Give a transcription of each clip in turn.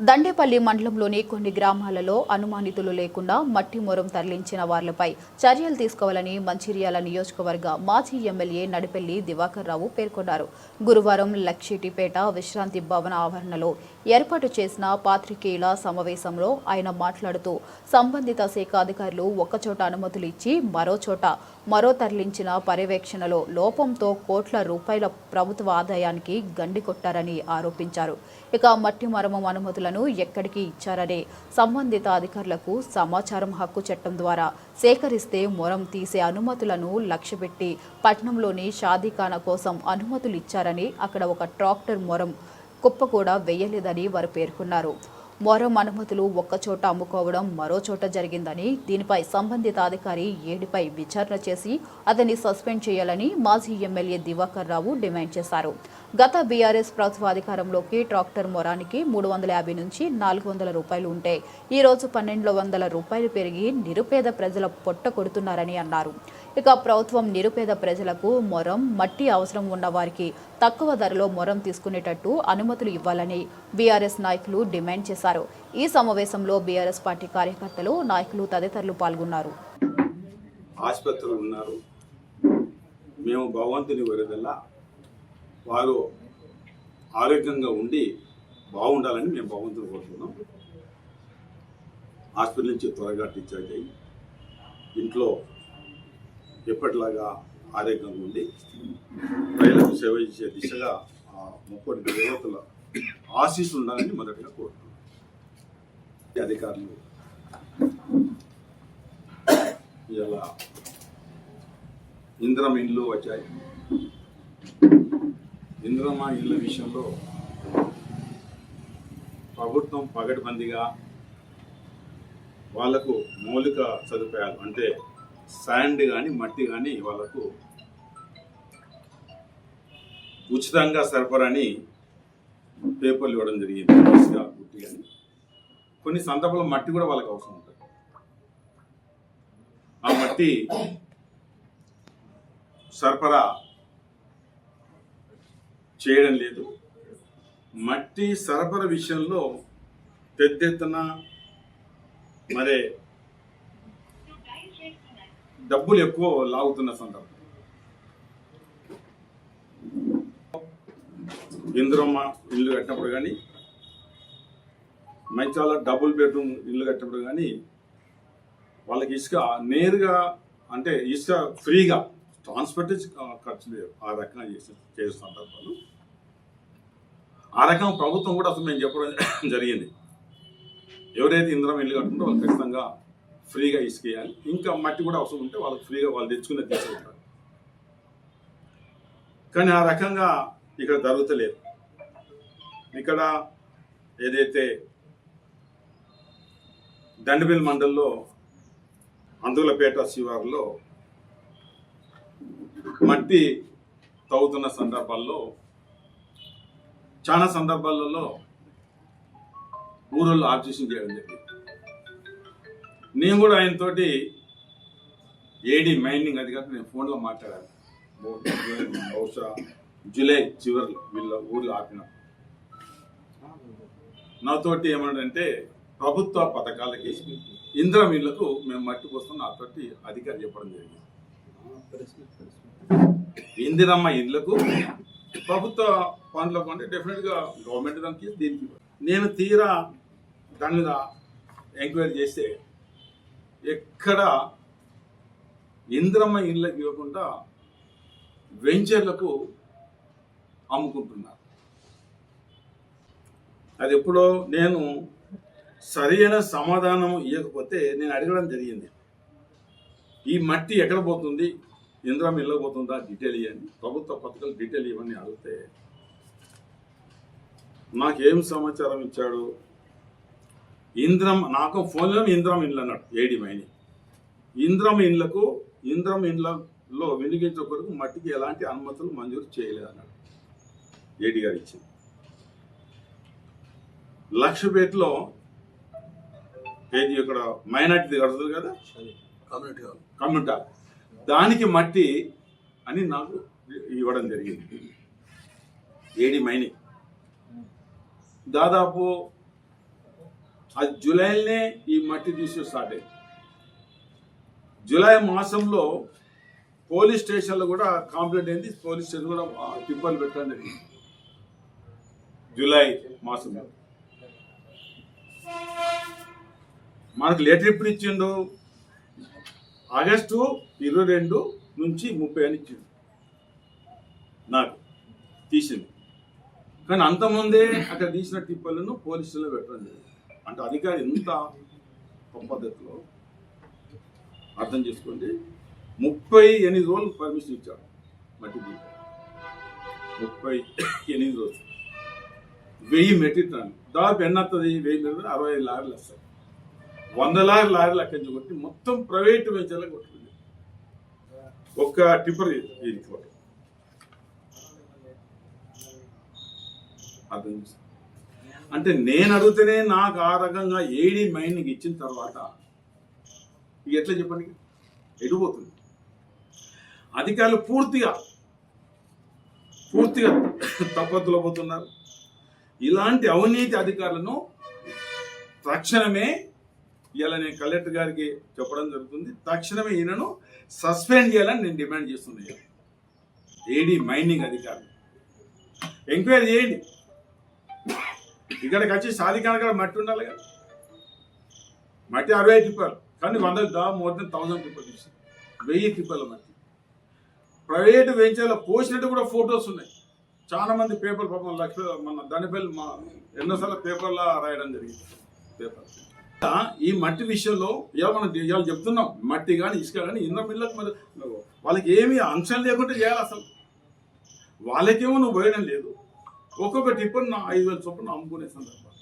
దండేపల్లి మండలంలోని కొన్ని గ్రామాలలో అనుమానితులు లేకుండా మట్టి మొరం తరలించిన వారిపై చర్యలు తీసుకోవాలని మంచిర్యాల నియోజకవర్గ మాజీ ఎమ్మెల్యే నడిపెల్లి దివాకర్ రావు పేర్కొన్నారు. గురువారం లక్షిటిపేట విశ్రాంతి భవన ఆవరణలో ఏర్పాటు చేసిన పాత్రికేయుల సమావేశంలో ఆయన మాట్లాడుతూ సంబంధిత శాఖ అధికారులు ఒక్కచోట అనుమతులు ఇచ్చి మరోచోట మరో తరలించిన పర్యవేక్షణలో లోపంతో కోట్ల రూపాయల ప్రభుత్వ ఆదాయానికి గండి కొట్టారని ఆరోపించారు. ఇక మట్టి మరమం అనుమతులను ఎక్కడికి ఇచ్చారనే సంబంధిత అధికారులకు సమాచారం హక్కు చట్టం ద్వారా సేకరిస్తే మొరం తీసే అనుమతులను లక్ష్యపెట్టి పట్నంలోని షాదీఖానా కోసం అనుమతులు ఇచ్చారని అక్కడ ఒక ట్రాక్టర్ మొరం కుప్ప కూడా వేయలేదని వారు పేర్కొన్నారు. మొరం అనుమతులు ఒక్కచోట అమ్ముకోవడం మరో చోట జరిగిందని దీనిపై సంబంధిత అధికారి ఏడిపై విచారణ చేసి అతన్ని సస్పెండ్ చేయాలని మాజీ ఎమ్మెల్యే దివాకర్ రావు డిమాండ్ చేశారు. గత బీఆర్ఎస్ ప్రభుత్వ అధికారంలోకి ట్రాక్టర్ మొరానికి మూడు వందల యాభై నుంచి నాలుగు వందల రూపాయలు ఉంటే ఈ రోజు పన్నెండు వందల రూపాయలు పెరిగి నిరుపేద ప్రజల పొట్ట కొడుతున్నారని అన్నారు. ఇక ప్రభుత్వం నిరుపేద ప్రజలకు మొరం మట్టి అవసరం ఉన్న వారికి తక్కువ ధరలో మొరం తీసుకునేటట్టు అనుమతులు ఇవ్వాలని బీఆర్ఎస్ నాయకులు డిమాండ్ చేశారు. ఈ సమావేశంలో బీఆర్ఎస్ పార్టీ కార్యకర్తలు నాయకులు తదితరులు పాల్గొన్నారు. ఆసుపత్రులు ఉన్నారు. మేము భగవంతుని వరదల్లా వారు ఆరోగ్యంగా ఉండి బాగుండాలని మేము భగవంతుని కోరుతున్నాం హాస్పిటల్ నుంచి త్వరగా డిశ్చార్జ్ అయ్యి ఇంట్లో ఎప్పటిలాగా ఆరోగ్యంగా ఉండి ప్రజలకు సేవ చేసే దిశగా ఆ ముప్పటి దేవతల ఆశీస్సులు ఉండాలని మొదటగా కోరుతున్నాం. అధికారులు ఇలా ఇంద్రం ఇండ్లు వచ్చాయి. ఇందిరమ్మ ఇళ్ళ విషయంలో ప్రభుత్వం పగటిబందిగా వాళ్ళకు మౌలిక సదుపాయాలు అంటే శాండ్ కానీ మట్టి కానీ వాళ్ళకు ఉచితంగా సరఫరాని పేపర్లు ఇవ్వడం జరిగింది. మంచిగా గుట్టి కానీ కొన్ని సందర్భాల్లో మట్టి కూడా వాళ్ళకి అవసరం ఉంటుంది. ఆ మట్టి సరఫరా చేయడం లేదు. మట్టి సరఫరా విషయంలో పెద్ద ఎత్తున మరే డబ్బులు ఎక్కువ లాగుతున్న సందర్భం. ఇంద్రమ్మ ఇల్లు కట్టినప్పుడు కానీ మంచాల డబుల్ బెడ్రూమ్ ఇల్లు కట్టినప్పుడు కానీ వాళ్ళకి ఇసుక నేరుగా అంటే ఇసుక ఫ్రీగా ట్రాన్స్పోర్టేజ్ ఖర్చు లేదు ఆ రకంగా చేసే చేసే సందర్భాలు ఆ రకం ప్రభుత్వం కూడా అసలు మేము చెప్పడం జరిగింది. ఎవరైతే ఇంద్రం ఇల్లు కట్టుకుంటే వాళ్ళు ఖచ్చితంగా ఫ్రీగా ఇసుకేయాలి. ఇంకా మట్టి కూడా అవసరం ఉంటే వాళ్ళకి ఫ్రీగా వాళ్ళు తెచ్చుకునే తీసుకుంటారు కానీ ఆ రకంగా ఇక్కడ జరుగుతలేదు. ఇక్కడ ఏదైతే దండబిల్ మండల్లో అందులపేట శివారులో మట్టి తవ్వుతున్న సందర్భాల్లో చాలా సందర్భాలలో ఊళ్ళో ఆబ్జెక్షన్ చేయడం జరిగింది. నేను కూడా ఆయనతోటి ఏడి మైనింగ్ అది నేను ఫోన్లో మాట్లాడాను. బహుశా జూలై చివరిలో వీళ్ళ ఊర్లో ఆపిన. నాతోటి ఏమన్నాడంటే ప్రభుత్వ పథకాలకి ఇంద్రం ఇళ్ళకు మేము మట్టి పోస్తాం నాతోటి అధికారి చెప్పడం జరిగింది. ఇందిరమ్మ ఇళ్ళకు ప్రభుత్వ పనులకు అంటే డెఫినెట్గా గవర్నమెంట్ దానికి దీనికి నేను తీరా దాని మీద ఎంక్వైరీ చేస్తే ఎక్కడ ఇంద్రమ్మ ఇళ్ళకి ఇవ్వకుండా వెంచర్లకు అమ్ముకుంటున్నారు. అది ఎప్పుడో నేను సరైన సమాధానం ఇవ్వకపోతే నేను అడగడం జరిగింది. ఈ మట్టి ఎక్కడ పోతుంది? ఇంద్రం ఇళ్ళకి పోతుందా? డీటెయిల్ ఇవ్వండి ప్రభుత్వ పథకాలు డీటెయిల్ ఇవ్వని అడిగితే నాకేం సమాచారం ఇచ్చాడు? ఇంద్రం నాకు ఫోన్లో ఇంద్రం ఇండ్లు అన్నాడు ఏడి మైని. ఇంద్రం ఇండ్లకు ఇంద్రం ఇండ్లలో వినియోగించే కొరకు మట్టికి ఎలాంటి అనుమతులు మంజూరు చేయలేదు అన్నాడు. ఏడి గారు ఇచ్చింది. లక్షపేటలో ఏది ఇక్కడ? మైనార్టీ కడుతుంది కదా? Community hall. Community hall. దానికి మట్టి అని నాకు ఇవ్వడం జరిగింది. ఏడి మైని. దాదాపు ఆ జూలైలోనే ఈ మట్టి తీసుకు స్టార్ట్ అయింది. జూలై మాసంలో పోలీస్ స్టేషన్లో కూడా కంప్లైంట్ అయింది. పోలీస్ స్టేషన్ కూడా ఆ, టిప్పర్లు పెట్టండి అని. జూలై మాసంలో. మనకు లెటర్ ఎప్పుడు ఇచ్చిండు? ఆగస్టు ఇరవై రెండు నుంచి ముప్పై అని ఇచ్చింది. నాకు తీసింది. కానీ అంతకుముందే అక్కడ తీసిన టిప్పలను పోలీసులో పెట్టడం జరిగింది. అంటే అధికారి ఎంత పద్ధతిలో అర్థం చేసుకోండి ముప్పై ఎనిమిది రోజులు పర్మిషన్ ఇచ్చాడు మట్టి దీపం. ముప్పై ఎనిమిది రోజులు. వెయ్యి మెట్రిక్ టన్ దాదాపు ఎన్నత్తది వస్తుంది వెయ్యి మెట్రిక్ అరవై ఐదు లారీలు వస్తాయి. వందలాది లారీలు అక్కడి నుంచి కొట్టి మొత్తం ప్రైవేట్ వెంచర్లకు కొట్టుకుంది ఒక్క టిప్పర్ ఇది ఫోటో. అర్థం అంటే నేను అడిగితేనే నాకు ఆ రకంగా ఏడి మైండ్కి ఇచ్చిన తర్వాత ఇక ఎట్లా చెప్పండి? ఎడిపోతుంది అధికారులు పూర్తిగా పూర్తిగా తప్పత్తులో పోతున్నారు. ఇలాంటి అవినీతి అధికారులను తక్షణమే ఇలా నేను కలెక్టర్ గారికి చెప్పడం జరుగుతుంది. తక్షణమే ఈయనను సస్పెండ్ చేయాలని నేను డిమాండ్ చేస్తుంది ఏడీ మైనింగ్ అధికారులు. ఎంక్వైరీ చేయండి. ఇక్కడికి వచ్చి సాధికార కూడా మట్టి ఉండాలి కదా. మట్టి అరవై టిప్పర్లు. కానీ వందలు దా మోర్ దెన్ థౌసండ్ టిప్పర్లు చూసి వెయ్యి టిప్పర్ల మట్టి. ప్రైవేట్ వెంచర్లో పోసినట్టు కూడా ఫొటోస్ ఉన్నాయి. చాలా మంది పేపర్ పాపం లక్ష మన దానిపల్లి మా ఎన్నోసార్లు పేపర్లో రాయడం జరిగింది. పేపర్. ఈ మట్టి విషయంలో ఇవాళ మనం ఇవాళ చెప్తున్నాం. మట్టి కానీ ఇసుక కానీ ఇన్న పిల్లలకు మరి వాళ్ళకి ఏమీ అంశం లేకుండా చేయాలి అసలు. వాళ్ళకేమో నువ్వు పోయడం లేదు. ఒక్కొక్క టిప్పర్ నా ఐదు వేల చొప్పున అమ్ముకునే సందర్భం.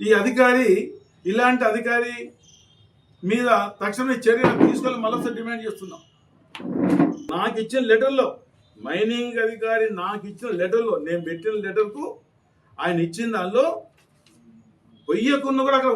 ఈ అధికారి ఇలాంటి అధికారి మీద తక్షణమే చర్యలు తీసుకొని మళ్ళీ డిమాండ్ చేస్తున్నాం. నాకు ఇచ్చిన లెటర్లో మైనింగ్ అధికారి నాకు ఇచ్చిన లెటర్లో నేను పెట్టిన లెటర్కు ఆయన ఇచ్చిన దానిలో పొయ్యకున్న కూడా అక్కడ